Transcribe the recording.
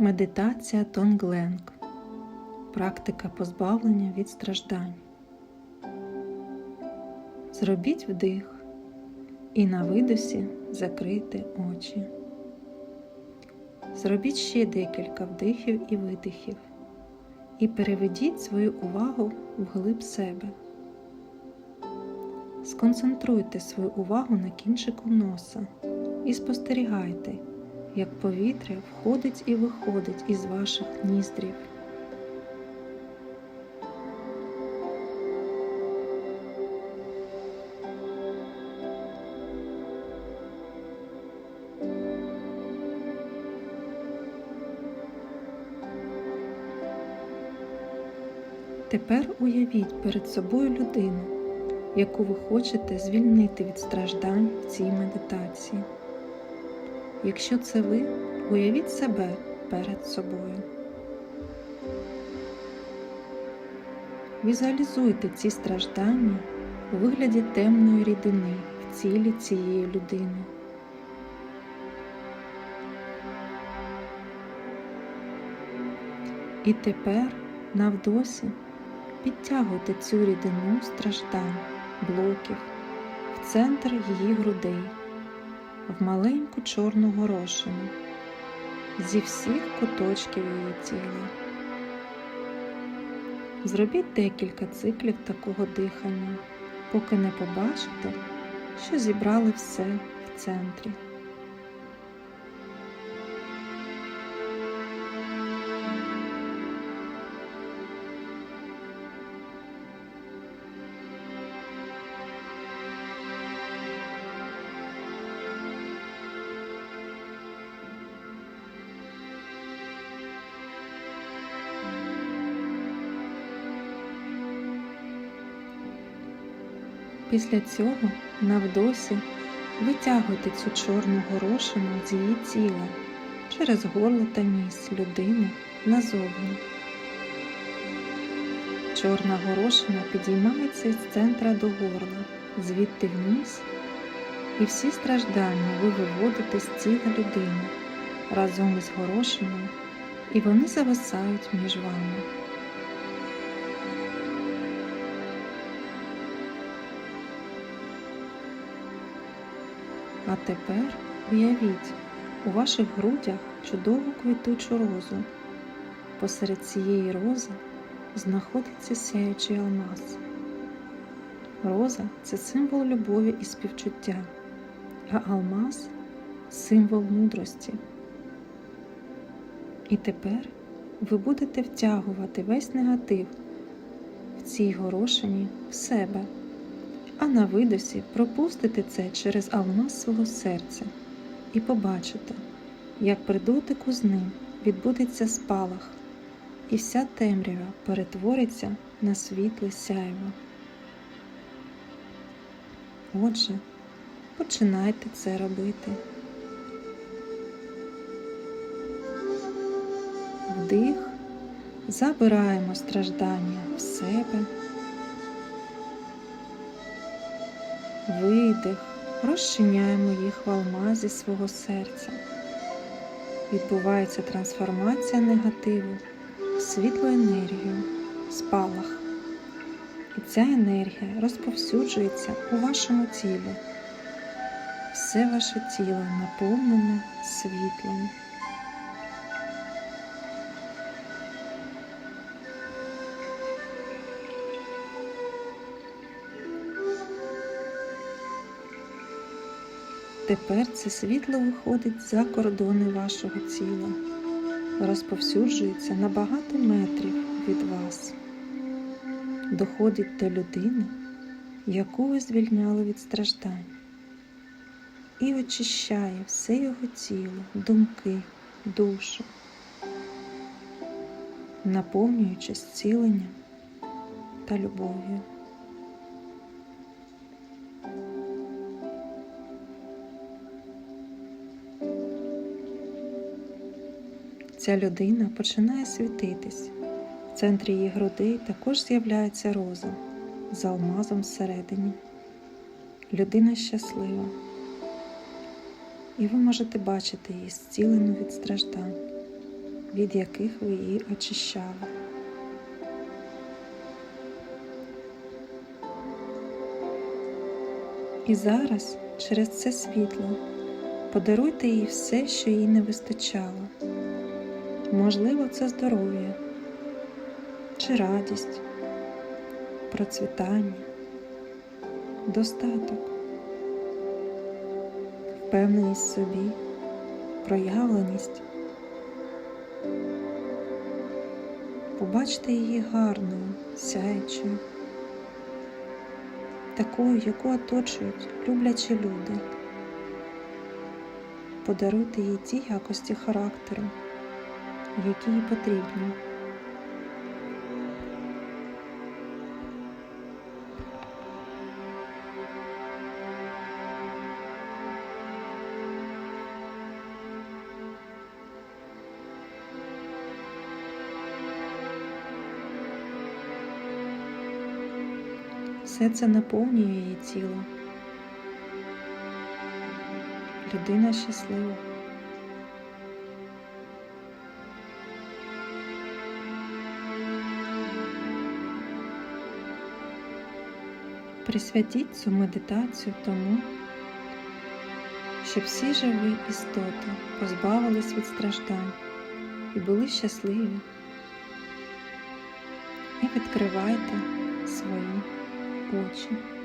Медитація Тонгленг. Практика позбавлення від страждань. Зробіть вдих і на видосі закрийте очі. Зробіть ще декілька вдихів і видихів і переведіть свою увагу вглиб себе. Сконцентруйте свою увагу на кінчику носа і спостерігайте, як повітря входить і виходить із ваших ніздрів. Тепер уявіть перед собою людину, яку ви хочете звільнити від страждань в цій медитації. Якщо це ви, уявіть себе перед собою. Візуалізуйте ці страждання у вигляді темної рідини в тілі цієї людини. І тепер навдосі підтягуйте цю рідину страждань, блоків в центр її грудей, в маленьку чорну горошину зі всіх куточків її тіла. Зробіть декілька циклів такого дихання, поки не побачите, що зібрали все в центрі. Після цього навдосі витягуйте цю чорну горошину з її тіла через горло та ніс людини назовні. Чорна горошина підіймається із центра до горла, звідти вниз, і всі страждання ви виводите з тіла людини разом із горошиною, і вони зависають між вами. А тепер уявіть у ваших грудях чудову квітучу розу. Посеред цієї рози знаходиться сяючий алмаз. Роза це символ любові і співчуття, а алмаз символ мудрості. І тепер ви будете втягувати весь негатив в цій горошині в себе на видосі пропустите це через алмаз свого серця і побачите, як при дотику з ним відбудеться спалах, і вся темрява перетвориться на світле сяйво. Отже, починайте це робити. Вдих, забираємо страждання в себе. Видих, розчиняємо їх в алмазі свого серця. Відбувається трансформація негативу в світлу енергію, спалах. І ця енергія розповсюджується у вашому тілі. Все ваше тіло наповнене світлом. Тепер це світло виходить за кордони вашого тіла, розповсюджується на багато метрів від вас, доходить до людини, яку ви звільняли від страждань, і очищає все його тіло, думки, душу, наповнюючи зціленням та любов'ю. Ця людина починає світитись. В центрі її грудей також з'являється роза з алмазом всередині. Людина щаслива. І ви можете бачити її зцілену від страждань. від яких ви її очищали. І зараз через це світло подаруйте їй все, що їй не вистачало. Можливо, це здоров'я чи радість, процвітання, достаток, впевненість в собі, проявленість. Побачте її гарною, сяючою, такою, яку оточують люблячі люди. Подаруйте їй ті якості характеру, які їй потрібні. Все це наповнює її тіло. Людина щаслива. Присвятіть цю медитацію тому, щоб всі живі істоти позбавились від страждань і були щасливі. І відкривайте свої очі.